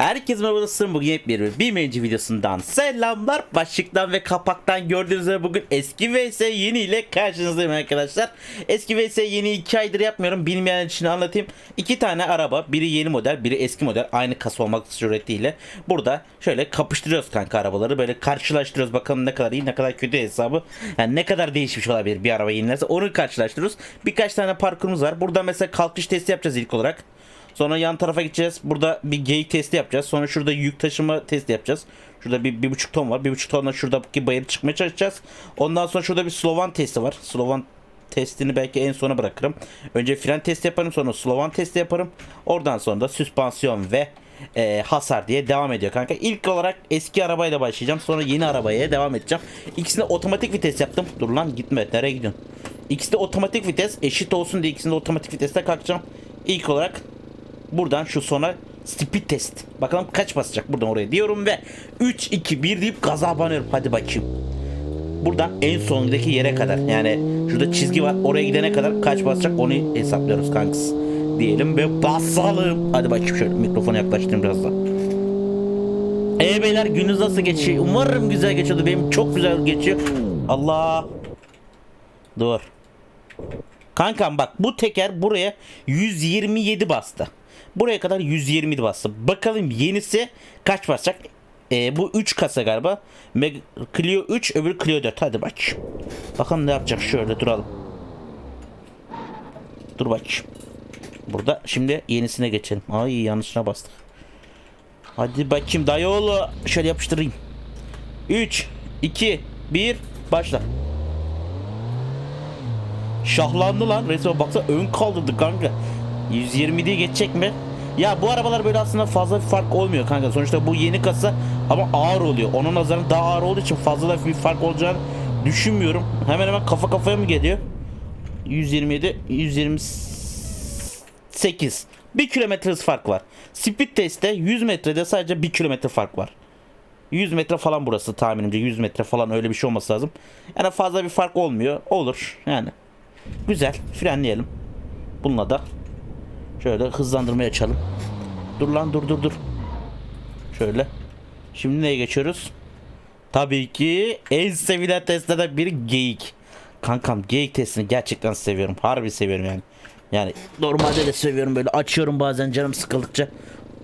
Herkese merhaba dostlarım bugün yepyeni bir bilmeyince videosundan selamlar. Başlıktan ve kapaktan gördüğünüz üzere bugün eski vs yeni ile karşınızdayım arkadaşlar. Eski vs yeni 2 aydır yapmıyorum. Bilmeyen için anlatayım. İki tane araba biri yeni model biri eski model. Aynı kasa olmak suretiyle burada şöyle kapıştırıyoruz kanka arabaları. Böyle karşılaştırıyoruz. Bakalım ne kadar iyi ne kadar kötü hesabı. Yani ne kadar değişmiş olabilir bir araba yenilerse onu karşılaştırıyoruz. Birkaç tane parkurumuz var. Burada mesela kalkış testi yapacağız ilk olarak Sonra yan tarafa gideceğiz. Burada bir geyik testi yapacağız. Sonra şurada yük taşıma testi yapacağız. Şurada bir, bir buçuk ton var. Bir buçuk tonla şuradaki bayırı çıkmaya çalışacağız. Ondan sonra şurada bir Slovan testi var. Slovan testini belki en sona bırakırım. Önce fren testi yaparım. Sonra Slovan testi yaparım. Oradan sonra da süspansiyon ve e, hasar diye devam ediyor kanka. İlk olarak eski arabayla başlayacağım. Sonra yeni arabaya devam edeceğim. İkisinde otomatik vites yaptım. Dur lan gitme. Nereye gidiyorsun? İkisi de otomatik vites. Eşit olsun diye ikisinde otomatik viteste kalkacağım. İlk olarak buradan şu sona speed test. Bakalım kaç basacak buradan oraya diyorum ve 3 2 1 deyip gaza banıyorum. Hadi bakayım. Buradan en sondaki yere kadar yani şurada çizgi var oraya gidene kadar kaç basacak onu hesaplıyoruz kanks. Diyelim ve basalım. Hadi bakayım şöyle mikrofonu yaklaştırayım biraz da. Ee beyler gününüz nasıl geçiyor? Umarım güzel geçiyordu. Benim çok güzel geçiyor. Allah. Dur. Kankam bak bu teker buraya 127 bastı. Buraya kadar 120 bastı. Bakalım yenisi kaç basacak? Ee, bu 3 kasa galiba. Meg Clio 3 öbür Clio 4. Hadi bak. Bakalım ne yapacak şöyle duralım. Dur bak. Burada şimdi yenisine geçelim. Ay yanlışına bastık. Hadi bakayım dayıoğlu. Şöyle yapıştırayım. 3 2 1 başla. Şahlandı lan. Resmen baksa ön kaldırdı kanka. 120 diye geçecek mi? Ya bu arabalar böyle aslında fazla bir fark olmuyor kanka. Sonuçta bu yeni kasa ama ağır oluyor. Onun nazarında daha ağır olduğu için fazla da bir fark olacağını düşünmüyorum. Hemen hemen kafa kafaya mı geliyor? 127, 128. 1 kilometre hız fark var. Speed testte 100 metrede sadece 1 kilometre fark var. 100 metre falan burası tahminimce 100 metre falan öyle bir şey olması lazım. Yani fazla bir fark olmuyor. Olur yani. Güzel. Frenleyelim. Bununla da şöyle hızlandırmaya açalım. Dur lan dur dur dur. Şöyle. Şimdi neye geçiyoruz? Tabii ki en sevilen testlerden biri geyik. Kankam geyik testini gerçekten seviyorum. Harbi seviyorum yani. Yani normalde de seviyorum böyle açıyorum bazen canım sıkıldıkça.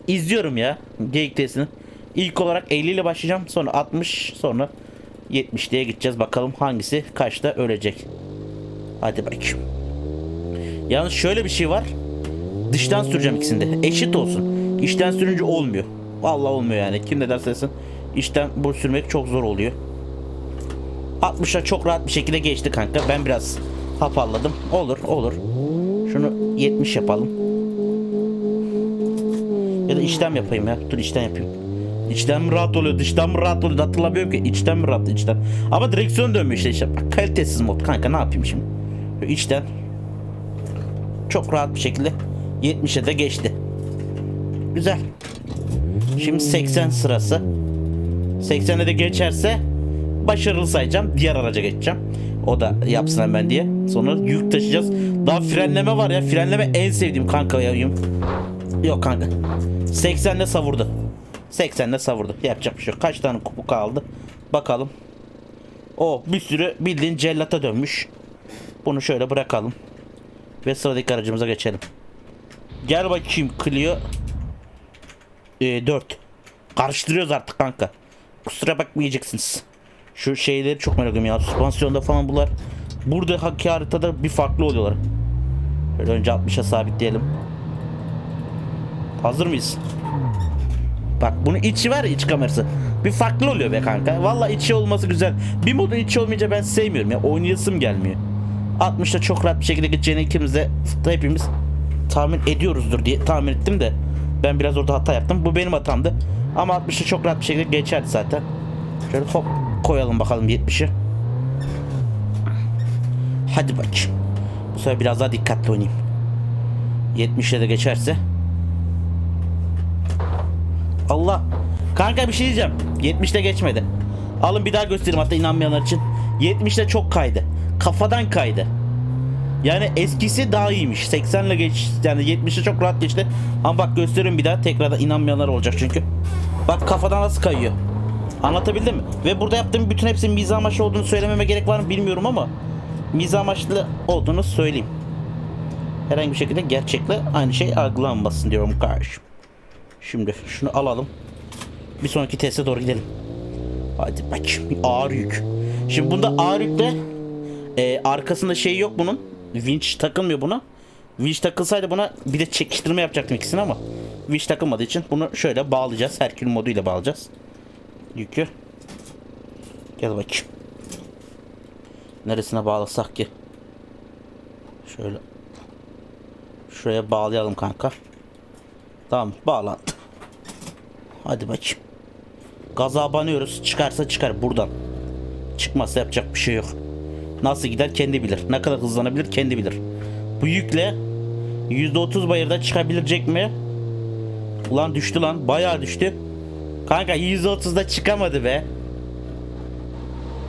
İzliyorum ya geyik testini. İlk olarak 50 ile başlayacağım. Sonra 60 sonra 70 diye gideceğiz. Bakalım hangisi kaçta ölecek. Hadi bakayım. Yalnız şöyle bir şey var. Dıştan süreceğim ikisinde. Eşit olsun. İçten sürünce olmuyor. Vallahi olmuyor yani. Kim ne derse desin. İçten bu sürmek çok zor oluyor. 60'a çok rahat bir şekilde geçti kanka. Ben biraz hafalladım. Olur olur. Şunu 70 yapalım. Ya da içten yapayım ya. Dur içten yapayım. İçten mi rahat oluyor, dıştan mı rahat oluyor hatırlamıyorum ki. İçten mi rahat, içten. Ama direksiyon dönmüyor işte. işte. Bak, kalitesiz mod kanka ne yapayım şimdi. İçten. Çok rahat bir şekilde 70'e de geçti. Güzel. Şimdi 80 sırası. 80'e de geçerse başarılı sayacağım. Diğer araca geçeceğim. O da yapsın hemen diye. Sonra yük taşıyacağız. Daha frenleme var ya. Frenleme en sevdiğim kanka yayım. Yok kanka. 80'de savurdu. 80'de savurdu. Yapacak bir şey yok. Kaç tane kupu kaldı? Bakalım. O bir sürü bildiğin cellata dönmüş. Bunu şöyle bırakalım. Ve sıradaki aracımıza geçelim. Gel bakayım Clio. Ee, 4. Karıştırıyoruz artık kanka. Kusura bakmayacaksınız. Şu şeyleri çok merak ediyorum ya. Süspansiyonda falan bunlar. Burada hakiki haritada bir farklı oluyorlar. Şöyle önce 60'a sabitleyelim. Hazır mıyız? Bak bunun içi var ya iç kamerası. Bir farklı oluyor be kanka. Valla içi olması güzel. Bir modun içi olmayınca ben sevmiyorum ya. Oynayasım gelmiyor. 60'ta çok rahat bir şekilde gideceğini ikimiz de hepimiz tahmin ediyoruzdur diye tahmin ettim de ben biraz orada hata yaptım. Bu benim hatamdı. Ama 60'ta çok rahat bir şekilde geçerdi zaten. Şöyle hop koyalım bakalım 70'i. Hadi bakayım. Bu sefer biraz daha dikkatli oynayayım. 70'e de geçerse. Allah. Kanka bir şey diyeceğim. 70'te geçmedi. Alın bir daha göstereyim hatta inanmayanlar için. 70'te çok kaydı. Kafadan kaydı. Yani eskisi daha iyiymiş. 80 ile geç yani 70'e çok rahat geçti. Ama bak gösteriyorum bir daha tekrardan inanmayanlar olacak çünkü. Bak kafadan nasıl kayıyor. Anlatabildim mi? Ve burada yaptığım bütün hepsinin mizah amaçlı olduğunu söylememe gerek var mı bilmiyorum ama mizah amaçlı olduğunu söyleyeyim. Herhangi bir şekilde gerçekle aynı şey algılanmasın diyorum kardeşim. Şimdi şunu alalım. Bir sonraki teste doğru gidelim. Hadi bakayım. Ağır yük. Şimdi bunda ağır yükle e, arkasında şey yok bunun. Winch takılmıyor buna. Winch takılsaydı buna bir de çekiştirme yapacaktım ikisini ama winch takılmadığı için bunu şöyle bağlayacağız. Herkül moduyla bağlayacağız. Yükü. Gel bakayım. Neresine bağlasak ki? Şöyle. Şuraya bağlayalım kanka. Tamam bağlandı. Hadi bakayım. Gaza banıyoruz. Çıkarsa çıkar buradan. Çıkmazsa yapacak bir şey yok. Nasıl gider kendi bilir. Ne kadar hızlanabilir kendi bilir. Bu yükle %30 bayırda çıkabilecek mi? Ulan düştü lan. Bayağı düştü. Kanka %30'da çıkamadı be.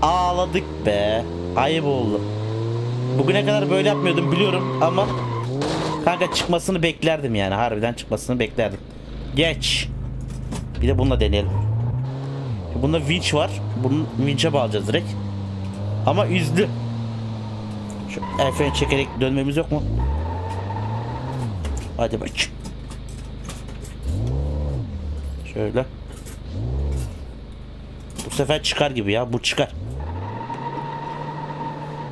Ağladık be. Ayıp oldu. Bugüne kadar böyle yapmıyordum biliyorum ama kanka çıkmasını beklerdim yani. Harbiden çıkmasını beklerdim. Geç. Bir de bununla deneyelim. Bunda winch var. Bunun winch'e bağlayacağız direkt. Ama üzdü. Şu freni çekerek dönmemiz yok mu? Hadi bak. Şöyle. Bu sefer çıkar gibi ya. Bu çıkar.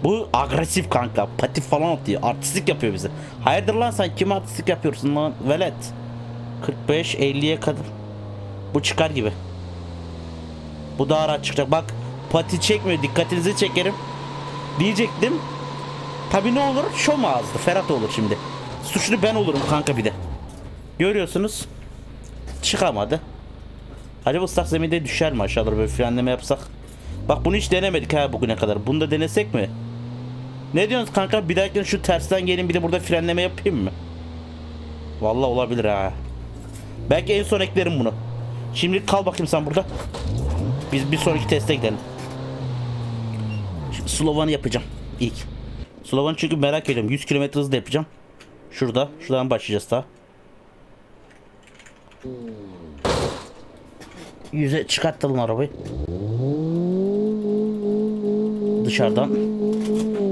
Bu agresif kanka. Patif falan atıyor. Artistik yapıyor bize. Hayırdır lan sen kim artistik yapıyorsun lan? Velet. 45 50'ye kadar. Bu çıkar gibi. Bu daha rahat çıkacak. Bak pati çekmiyor. Dikkatinizi çekerim. Diyecektim. Tabi ne olur? Şom ağızdı. Ferhat olur şimdi. Suçlu ben olurum kanka bir de. Görüyorsunuz. Çıkamadı. Acaba ıslak zeminde düşer mi aşağılara böyle frenleme yapsak? Bak bunu hiç denemedik ha bugüne kadar. Bunu da denesek mi? Ne diyorsunuz kanka? Bir dahakine şu tersten gelin bir de burada frenleme yapayım mı? Vallahi olabilir ha. Belki en son eklerim bunu. Şimdi kal bakayım sen burada. Biz bir sonraki teste gidelim. Şimdi Slovan'ı yapacağım ilk. Slovan çünkü merak ediyorum. 100 km hızla yapacağım. Şurada. Şuradan başlayacağız daha. 100'e çıkartalım arabayı. Dışarıdan.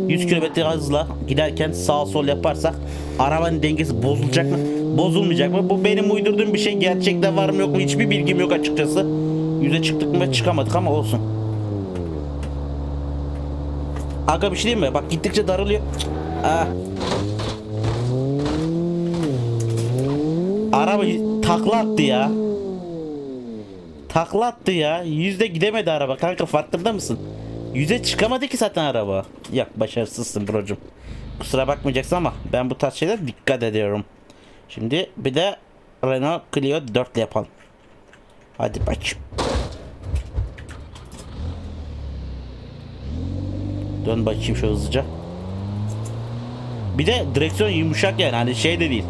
100 km hızla giderken sağ sol yaparsak arabanın dengesi bozulacak mı? Bozulmayacak mı? Bu benim uydurduğum bir şey. Gerçekte var mı yok mu? Hiçbir bilgim yok açıkçası. Yüze çıktık mı çıkamadık ama olsun. Aga bir şey diyeyim mi? Bak gittikçe daralıyor. Ah. Araba takla attı ya. Takla attı ya. Yüzde gidemedi araba. Kanka farkında mısın? Yüze çıkamadı ki zaten araba. Yok başarısızsın brocum. Kusura bakmayacaksın ama ben bu tarz şeylere dikkat ediyorum. Şimdi bir de Renault Clio 4 ile yapalım. Hadi bakayım. Dön bakayım şu hızlıca. Bir de direksiyon yumuşak yani hani şey de değil.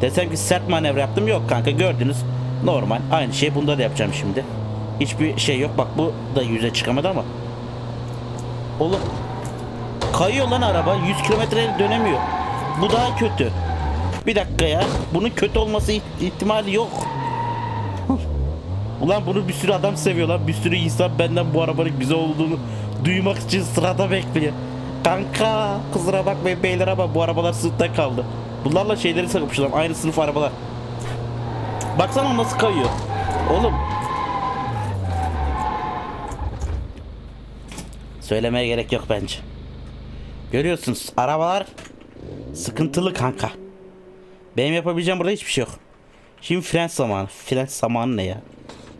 Desem ki sert manevra yaptım yok kanka gördünüz. Normal aynı şey bunda da yapacağım şimdi. Hiçbir şey yok bak bu da yüze çıkamadı ama. Oğlum kayıyor lan araba 100 kilometre dönemiyor. Bu daha kötü. Bir dakika ya. Bunun kötü olması iht- ihtimali yok. Ulan bunu bir sürü adam seviyor lan. Bir sürü insan benden bu arabanın güzel olduğunu duymak için sırada bekliyor. Kanka kusura bakmayın beyler ama bu arabalar sınıfta kaldı. Bunlarla şeyleri sakıpışlar. Aynı sınıf arabalar. Baksana nasıl kayıyor. Oğlum. Söylemeye gerek yok bence. Görüyorsunuz arabalar sıkıntılı kanka. Benim yapabileceğim burada hiçbir şey yok. Şimdi fren zamanı. Fren zamanı ne ya?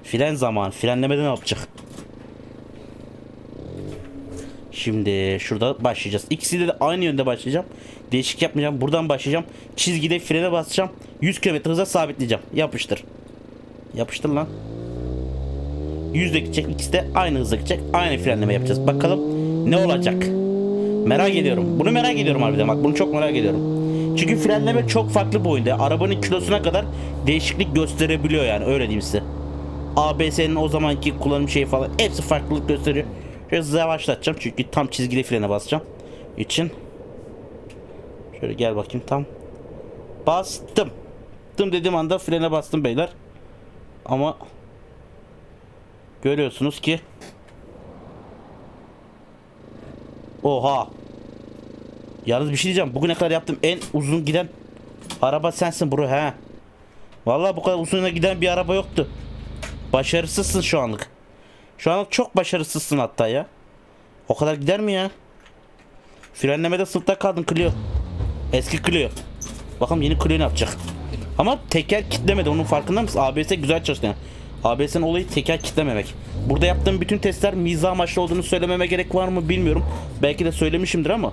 Fren zamanı. Frenlemede ne yapacak? Şimdi şurada başlayacağız. İkisiyle de aynı yönde başlayacağım. Değişik yapmayacağım. Buradan başlayacağım. Çizgide frene basacağım. 100 km hıza sabitleyeceğim. Yapıştır. Yapıştır lan. 100'de gidecek. İkisi de aynı hızda gidecek. Aynı frenleme yapacağız. Bakalım ne olacak? Merak ediyorum. Bunu merak ediyorum harbiden bak. Bunu çok merak ediyorum. Çünkü frenleme çok farklı bu oyunda. Arabanın kilosuna kadar değişiklik gösterebiliyor yani. Öyle diyeyim size. ABS'nin o zamanki kullanım şeyi falan hepsi farklılık gösteriyor. Şöyle hızlı yavaşlatacağım çünkü tam çizgili frene basacağım. için Şöyle gel bakayım tam. Bastım. Dım dediğim anda frene bastım beyler. Ama görüyorsunuz ki Oha. Yalnız bir şey diyeceğim. Bugüne kadar yaptığım en uzun giden araba sensin bro he. Vallahi bu kadar uzun giden bir araba yoktu. Başarısızsın şu anlık. Şu anlık çok başarısızsın hatta ya. O kadar gider mi ya? Frenlemede sınıfta kaldın Clio. Eski Clio. Bakalım yeni Clio ne yapacak? Ama teker kitlemedi onun farkında mısın? ABS güzel çalıştı yani. ABS'nin olayı teker kitlememek. Burada yaptığım bütün testler mizah amaçlı olduğunu söylememe gerek var mı bilmiyorum. Belki de söylemişimdir ama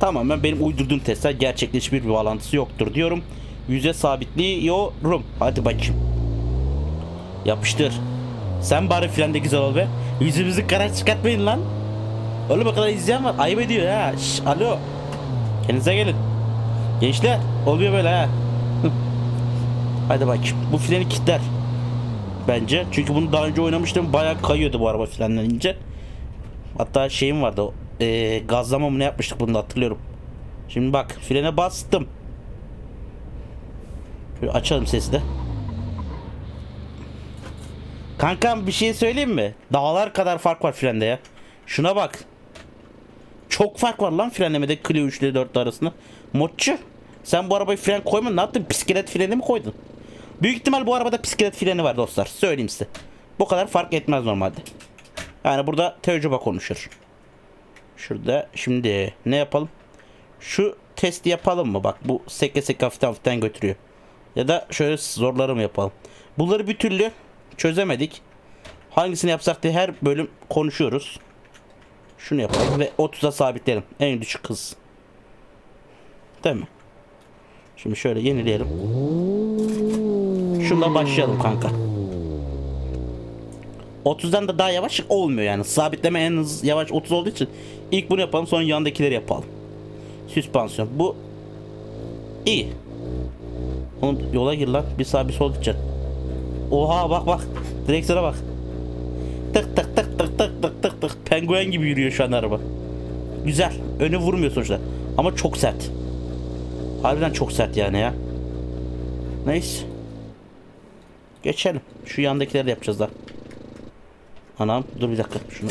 tamamen benim uydurduğum testler gerçekle hiçbir bir bağlantısı yoktur diyorum. Yüze sabitliyorum. Hadi bakayım. Yapıştır. Sen bari frende güzel ol be. Yüzümüzü kara çıkartmayın lan. Oğlum o kadar izleyen var. Ayıp ediyor ha. Şş, alo. Kendinize gelin. Gençler oluyor böyle ha. Hadi bakayım. Bu freni kilitler. Bence. Çünkü bunu daha önce oynamıştım. Bayağı kayıyordu bu araba frenlenince. Hatta şeyim vardı. eee, gazlama mı ne yapmıştık bunu da hatırlıyorum. Şimdi bak frene bastım. Şöyle açalım sesi de. Kankam bir şey söyleyeyim mi? Dağlar kadar fark var frende ya. Şuna bak. Çok fark var lan frenlemede Clio 3 ile 4 arasında. Modçu. Sen bu arabayı fren koymadın. Ne yaptın? Bisiklet freni mi koydun? Büyük ihtimal bu arabada bisiklet freni var dostlar. Söyleyeyim size. Bu kadar fark etmez normalde. Yani burada tecrübe konuşur. Şurada şimdi ne yapalım? Şu testi yapalım mı? Bak bu seke seke hafiften hafiften götürüyor. Ya da şöyle zorları mı yapalım? Bunları bir türlü çözemedik. Hangisini yapsak diye her bölüm konuşuyoruz. Şunu yapalım ve 30'a sabitleyelim. En düşük hız. Değil mi? Şimdi şöyle yenileyelim. Şundan başlayalım kanka. 30'dan da daha yavaş olmuyor yani. Sabitleme en hız yavaş 30 olduğu için ilk bunu yapalım sonra yandakileri yapalım. Süspansiyon. Bu iyi. Oğlum yola gir lan. Bir sağ bir sol gideceksin. Oha bak bak. Direksiyona bak. Tık tık tık tık tık tık tık tık. Penguen gibi yürüyor şu an araba. Güzel. Önü vurmuyor sonuçta. Ama çok sert. Harbiden çok sert yani ya. Neyse. Geçelim. Şu yandakileri de yapacağız da. Anam dur bir dakika. Şunu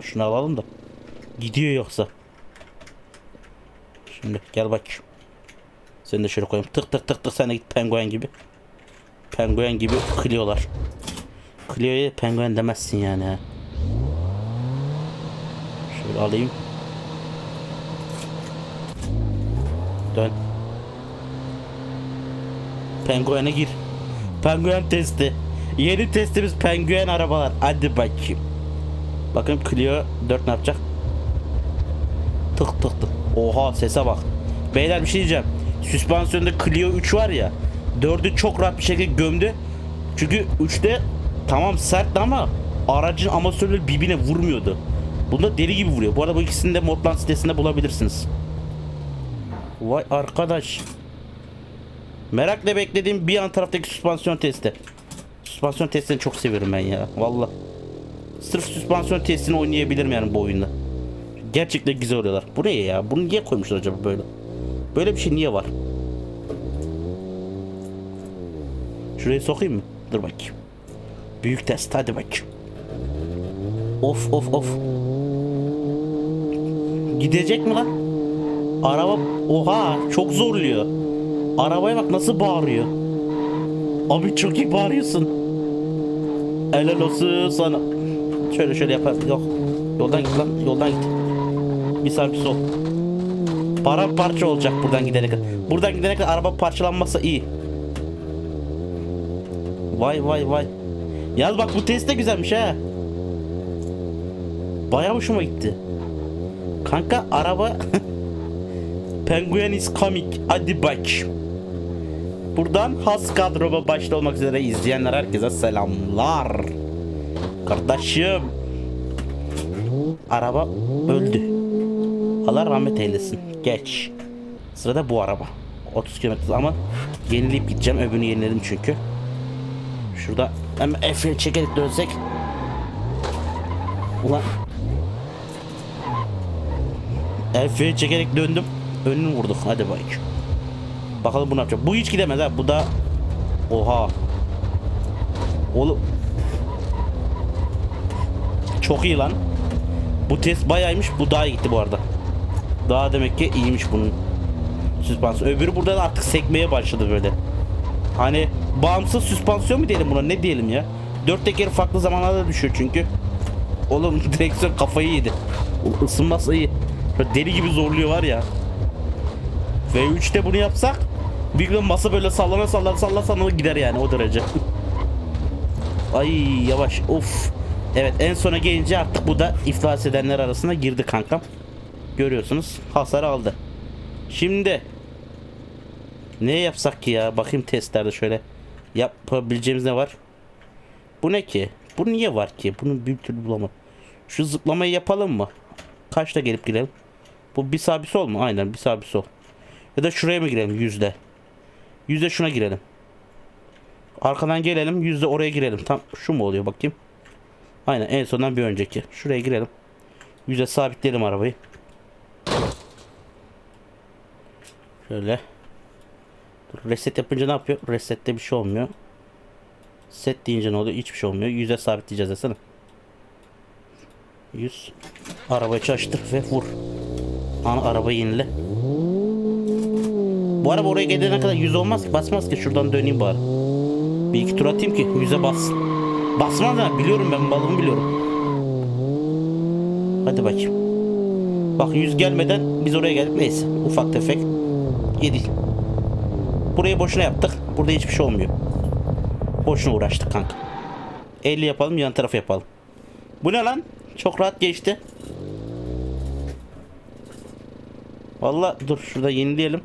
şunu alalım da. Gidiyor yoksa. Şimdi gel bak. Seni de şöyle koyayım. Tık tık tık tık sen de git penguen gibi. Penguen gibi Clio'lar. Clio'ya penguen demezsin yani. Şöyle alayım. Dön. Penguen'e gir. Penguen testi. Yeni testimiz penguen arabalar. Hadi bakayım. Bakın Clio 4 ne yapacak? Tık tık tık. Oha sese bak. Beyler bir şey diyeceğim. Süspansiyonda Clio 3 var ya. 4'ü çok rahat bir şekilde gömdü. Çünkü 3'te tamam sertti ama aracın amatörleri birbirine vurmuyordu. Bunda deli gibi vuruyor. Bu arada bu ikisini de Modland sitesinde bulabilirsiniz. Vay arkadaş. Merakla beklediğim bir yan taraftaki süspansiyon testi. Süspansiyon testini çok seviyorum ben ya. Valla. Sırf süspansiyon testini oynayabilirim yani bu oyunda. Gerçekten güzel oluyorlar. Bu ne ya? Bunu niye koymuşlar acaba böyle? Böyle bir şey niye var? Şurayı sokayım mı? Dur bakayım. Büyük test hadi bakayım. Of of of. Gidecek mi lan? Araba oha çok zorluyor. Arabaya bak nasıl bağırıyor. Abi çok iyi bağırıyorsun. Helal olsun sana. Şöyle şöyle yapar. Yok. Yoldan git lan. Yoldan git. Bir sağ bir sol. Para parça olacak buradan gidene kadar. Buradan gidene kadar araba parçalanmazsa iyi. Vay vay vay. Yalnız bak bu test de güzelmiş ha. Baya hoşuma gitti. Kanka araba Penguin is coming. Hadi bak. Buradan has kadroma başta olmak üzere izleyenler herkese selamlar. Kardeşim. Araba öldü. Allah rahmet eylesin. Geç. Sırada bu araba. 30 km ama yenileyip gideceğim. Öbürünü yeniledim çünkü. Şurada hemen F'ye çekerek dönsek. Ulan. F'ye çekerek döndüm. önünü vurduk. Hadi bak. Bakalım bu ne yapacak. Bu hiç gidemez ha. Bu da Oha. Oğlum. Çok iyi lan. Bu test bayaymış. Bu daha iyi gitti bu arada. Daha demek ki iyiymiş bunun. Süspansiyon. Öbürü burada da artık sekmeye başladı böyle. Hani bağımsız süspansiyon mu diyelim buna ne diyelim ya. Dört teker farklı zamanlarda düşüyor çünkü. Oğlum direksiyon kafayı yedi. Isınması iyi. Böyle deli gibi zorluyor var ya. V3'te bunu yapsak büyük ihtimalle masa böyle sallana sallana sallana sallana gider yani o derece. Ay yavaş of. Evet en sona gelince artık bu da iflas edenler arasına girdi kankam. Görüyorsunuz hasar aldı. Şimdi ne yapsak ki ya? Bakayım testlerde şöyle yapabileceğimiz ne var? Bu ne ki? Bu niye var ki? Bunu bir türlü bulamadım. Şu zıplamayı yapalım mı? Kaçta gelip girelim? Bu bir sağ bir sol mu? Aynen bir sağ bir sol. Ya da şuraya mı girelim yüzde? Yüzde şuna girelim. Arkadan gelelim yüzde oraya girelim. Tam şu mu oluyor bakayım. Aynen en sondan bir önceki. Şuraya girelim. Yüzde sabitleyelim arabayı. Şöyle. Reset yapınca ne yapıyor? Resette bir şey olmuyor. Set deyince ne oluyor? Hiçbir şey olmuyor. Yüze sabitleyeceğiz desene. 100. Arabayı çalıştır ve vur. Ana arabayı yenile. Bu araba oraya gelene kadar 100 olmaz ki. Basmaz ki. Şuradan döneyim bari. Bir iki tur atayım ki 100'e bas. Basmaz da biliyorum ben balımı biliyorum. Hadi bakayım. Bak 100 gelmeden biz oraya geldik. Neyse ufak tefek. Yedik. Burayı boşuna yaptık. Burada hiçbir şey olmuyor. Boşuna uğraştık kanka. 50 yapalım yan tarafı yapalım. Bu ne lan? Çok rahat geçti. Valla dur şurada yenileyelim.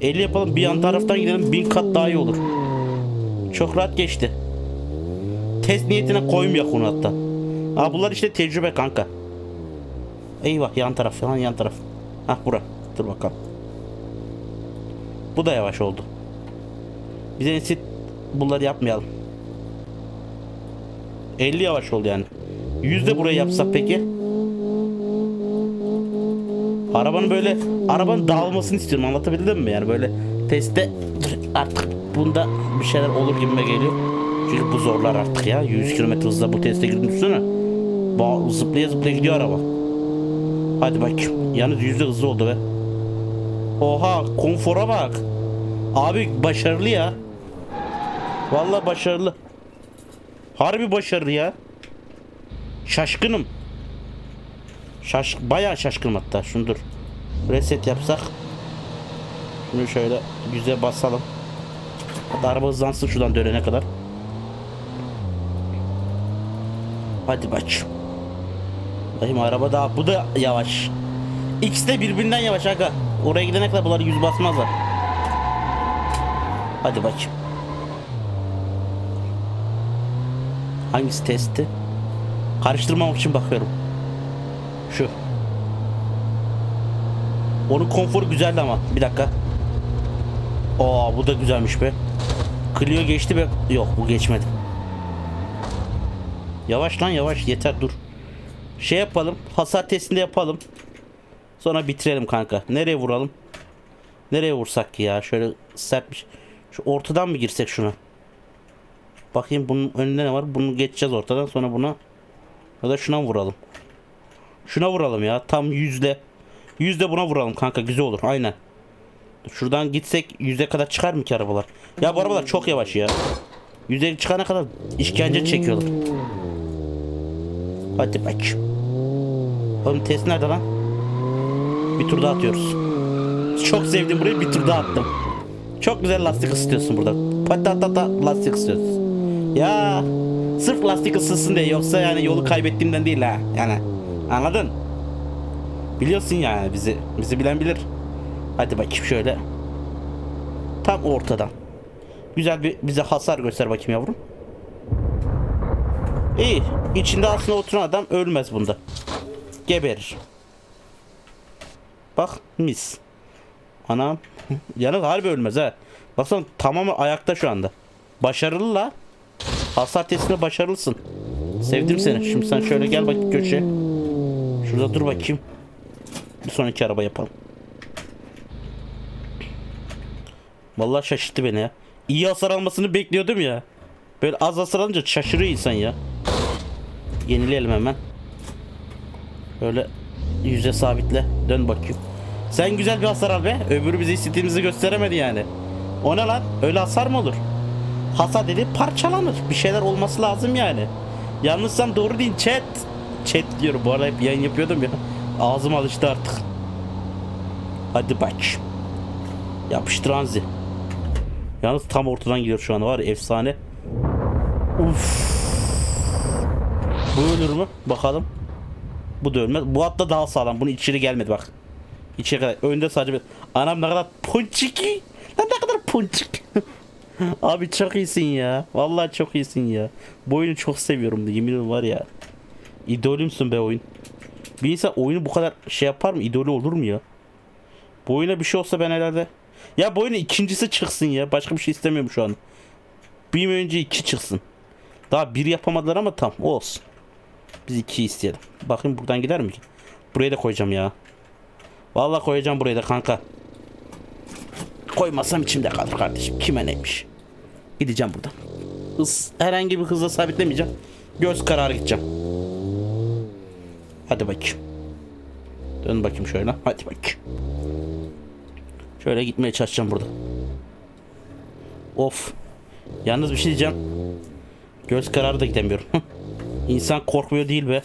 50 yapalım bir yan taraftan gidelim bin kat daha iyi olur. Çok rahat geçti. Test niyetine koymayak onu hatta. Aa bunlar işte tecrübe kanka. Eyvah yan taraf falan yan taraf. Hah bura. Dur bakalım. Bu da yavaş oldu. Biz en iyisi bunları yapmayalım. 50 yavaş oldu yani. Yüzde burayı yapsak peki? Arabanın böyle arabanın dağılmasını istiyorum anlatabildim mi yani böyle testte artık bunda bir şeyler olur gibime geliyor. Çünkü bu zorlar artık ya 100 km hızla bu teste girdim üstüne. Zıplaya zıplaya gidiyor araba. Hadi bakayım. Yalnız yüzde hızlı oldu be. Oha konfora bak. Abi başarılı ya. Vallahi başarılı. Harbi başarılı ya. Şaşkınım. Şaş bayağı şaşkınım hatta. Şunu dur. Reset yapsak. Şunu şöyle yüze basalım. Hatta araba hızlansın şuradan dönene kadar. Hadi bak. Bakayım araba daha bu da yavaş. X de birbirinden yavaş aga. Oraya gidene kadar bunları yüz basmazlar. Hadi bakayım. Hangisi testi? Karıştırmamak için bakıyorum. Şu. Onun konforu güzeldi ama. Bir dakika. Aa bu da güzelmiş be. Clio geçti be. Yok bu geçmedi. Yavaş lan yavaş yeter dur. Şey yapalım. Hasar testinde yapalım. Sonra bitirelim kanka. Nereye vuralım? Nereye vursak ki ya? Şöyle sert bir şey. Şu ortadan mı girsek şuna? Bakayım bunun önünde ne var? Bunu geçeceğiz ortadan sonra buna ya da şuna vuralım. Şuna vuralım ya. Tam yüzde. Yüzde buna vuralım kanka. Güzel olur. Aynen. Şuradan gitsek yüzde kadar çıkar mı ki arabalar? Ya bu arabalar çok yavaş ya. Yüzde çıkana kadar işkence çekiyorlar. Hadi bak. Oğlum test nerede lan? Bir tur daha atıyoruz. Çok sevdim burayı bir tur daha attım. Çok güzel lastik ısıtıyorsun burada. Patata lastik ısıtıyorsun. Ya sırf lastik ısınsın diye yoksa yani yolu kaybettiğimden değil ha. Yani anladın? Biliyorsun yani bizi. Bizi bilen bilir. Hadi bakayım şöyle. Tam ortadan. Güzel bir bize hasar göster bakayım yavrum. İyi. İçinde aslında oturan adam ölmez bunda. Geberir. Bak mis. Anam. Yalnız harbi ölmez ha. Baksana tamamen ayakta şu anda. Başarılı la. Hasar testinde başarılısın. Sevdim seni. Şimdi sen şöyle gel bak köşeye. Şurada dur bakayım. Bir sonraki araba yapalım. Vallahi şaşırttı beni ya. İyi hasar almasını bekliyordum ya. Böyle az hasar alınca şaşırıyor insan ya. Yenileyelim hemen. Böyle yüze sabitle. Dön bakayım. Sen güzel bir hasar al be. Öbürü bize istediğimizi gösteremedi yani. O ne lan? Öyle hasar mı olur? Hasar dedi parçalanır. Bir şeyler olması lazım yani. Yanlışsam doğru değil chat. Chat diyorum bu arada hep yayın yapıyordum ya. Ağzım alıştı artık. Hadi bak. Yapıştır Anzi. Yalnız tam ortadan gidiyor şu an var efsane. Uf. Bu ölür mü? Bakalım. Bu da ölmez. Bu hatta daha sağlam. Bunun içeri gelmedi bak. İçeri kadar. Önde sadece bir... Anam ne kadar ponçiki. Lan ne kadar ponçik. Abi çok iyisin ya. Vallahi çok iyisin ya. Bu oyunu çok seviyorum. Yemin ederim var ya. İdolümsün be oyun. Bir insan oyunu bu kadar şey yapar mı? İdolü olur mu ya? Bu oyuna bir şey olsa ben herhalde... Ya bu oyunun ikincisi çıksın ya. Başka bir şey istemiyorum şu an. Bir önce iki çıksın. Daha bir yapamadılar ama tam olsun. Biz iki isteyelim. Bakın buradan gider mi ki? Buraya da koyacağım ya. Vallahi koyacağım buraya da kanka. Koymazsam içimde kalır kardeşim. Kime neymiş? Gideceğim buradan. Hız, herhangi bir hızla sabitlemeyeceğim. Göz kararı gideceğim. Hadi bakayım. Dön bakayım şöyle. Hadi bakayım. Şöyle gitmeye çalışacağım burada. Of. Yalnız bir şey diyeceğim. Göz kararı da gidemiyorum. İnsan korkmuyor değil be.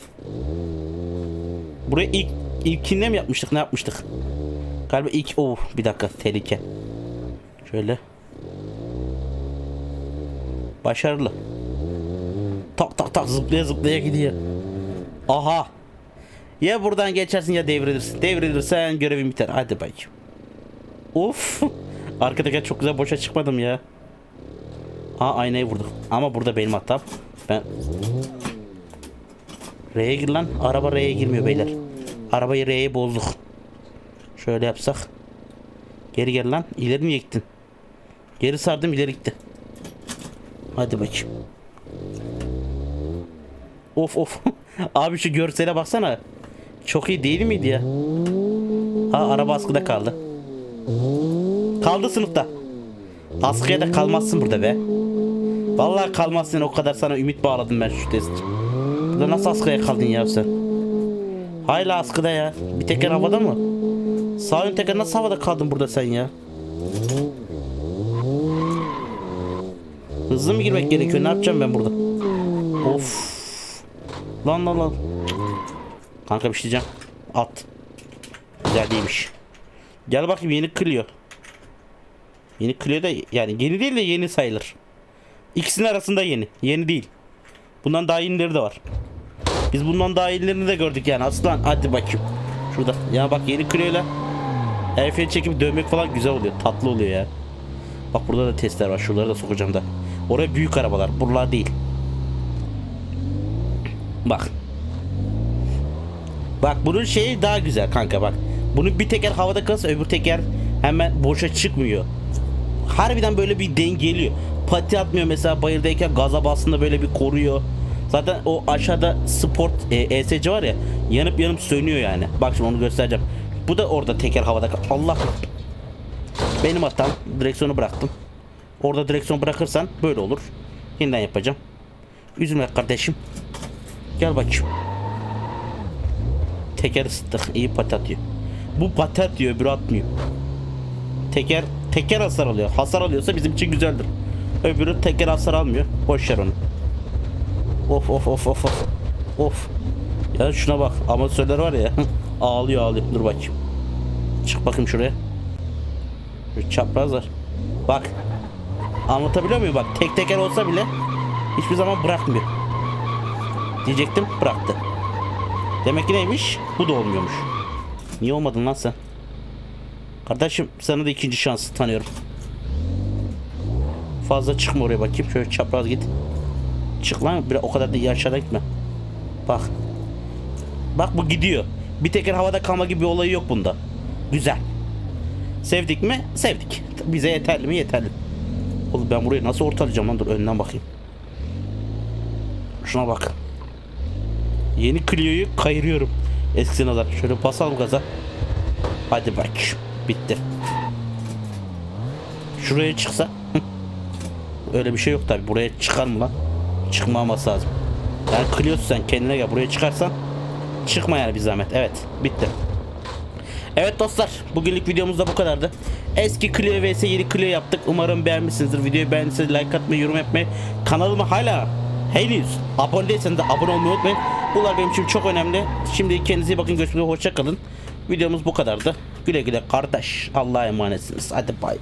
Buraya ilk ilkinde mi yapmıştık? Ne yapmıştık? Galiba ilk oh bir dakika tehlike. Şöyle. Başarılı. Tak tak tak zıplaya zıplaya gidiyor. Aha. Ya buradan geçersin ya devrilirsin. Devrilirsen görevin biter. Hadi bakayım. Of. Arkadaki çok güzel boşa çıkmadım ya. Aa aynayı vurduk. Ama burada benim hatam. Ben R'ye gir lan. Araba R'ye girmiyor beyler. Arabayı R'ye bozduk. Şöyle yapsak. Geri gel lan. İleri mi gittin? Geri sardım ileri gitti. Hadi bakayım. Of of. Abi şu görsele baksana. Çok iyi değil miydi ya? Ha araba askıda kaldı. Kaldı sınıfta. Askıya da kalmazsın burada be. Vallahi kalmazsın o kadar sana ümit bağladım ben şu test. Burada nasıl askıya kaldın ya sen? Hala askıda ya. Bir teker havada mı? Sağ ön teker nasıl havada kaldın burada sen ya? Hızlı mı girmek gerekiyor? Ne yapacağım ben burada? Of. Lan lan lan. Kanka bir şey diyeceğim. At. Güzel değilmiş. Gel bakayım yeni Clio. Yeni Clio da yani yeni değil de yeni sayılır. İkisinin arasında yeni. Yeni değil. Bundan daha yenileri de var. Biz bundan daha yenilerini de gördük yani aslan. Hadi bakayım. Şurada. Ya bak yeni Clio ile el freni çekip dövmek falan güzel oluyor. Tatlı oluyor ya. Bak burada da testler var. Şuraları da sokacağım da. Oraya büyük arabalar. Buralar değil. Bak. Bak bunun şeyi daha güzel kanka bak. Bunun bir teker havada kalırsa öbür teker hemen boşa çıkmıyor. Harbiden böyle bir dengeliyor. Pati atmıyor mesela bayırdayken gaza bastığında böyle bir koruyor. Zaten o aşağıda sport e, ESC var ya yanıp yanıp sönüyor yani. Bak şimdi onu göstereceğim. Bu da orada teker havada. Allah. Benim hatam. Direksiyonu bıraktım. Orada direksiyon bırakırsan böyle olur. Yeniden yapacağım. Üzülme kardeşim. Gel bakayım. Teker ısıttık. İyi pati atıyor. Bu pati atıyor öbürü atmıyor. Teker teker hasar alıyor. Hasar alıyorsa bizim için güzeldir. Öbürü teker hasar almıyor. Boş ver onu. Of of of of of. Of. Ya şuna bak. Amatörler var ya. ağlıyor ağlıyor. Dur bakayım. Çık bakayım şuraya. Şu çaprazlar. Bak. Anlatabiliyor muyum bak. Tek teker olsa bile hiçbir zaman bırakmıyor. Diyecektim bıraktı. Demek ki neymiş? Bu da olmuyormuş. Niye olmadın lan sen? Kardeşim sana da ikinci şansı tanıyorum. Fazla çıkma oraya bakayım. Şöyle çapraz git. Çık lan. Bir, o kadar da iyi aşağıda gitme. Bak. Bak bu gidiyor. Bir teker havada kalma gibi bir olayı yok bunda. Güzel. Sevdik mi? Sevdik. Bize yeterli mi? Yeterli. Oğlum ben burayı nasıl ortalayacağım lan? Dur önden bakayım. Şuna bak. Yeni Clio'yu kayırıyorum. Eskisine kadar. Şöyle basalım gaza. Hadi bak. Bitti. Şuraya çıksa. Öyle bir şey yok tabi. Buraya çıkar mı lan? Çıkmaması lazım. Yani Clio sen kendine gel. Buraya çıkarsan çıkma yani bir zahmet. Evet. Bitti. Evet dostlar bugünlük videomuz da bu kadardı. Eski Clio vs yeni Clio yaptık. Umarım beğenmişsinizdir. Videoyu beğendiyseniz like atmayı, yorum yapmayı, kanalıma hala henüz abone değilseniz de abone olmayı unutmayın. Bunlar benim için çok önemli. Şimdi kendinize iyi bakın. Görüşmek üzere. Hoşça kalın. Videomuz bu kadardı. Güle güle kardeş. Allah'a emanetsiniz. Hadi bay.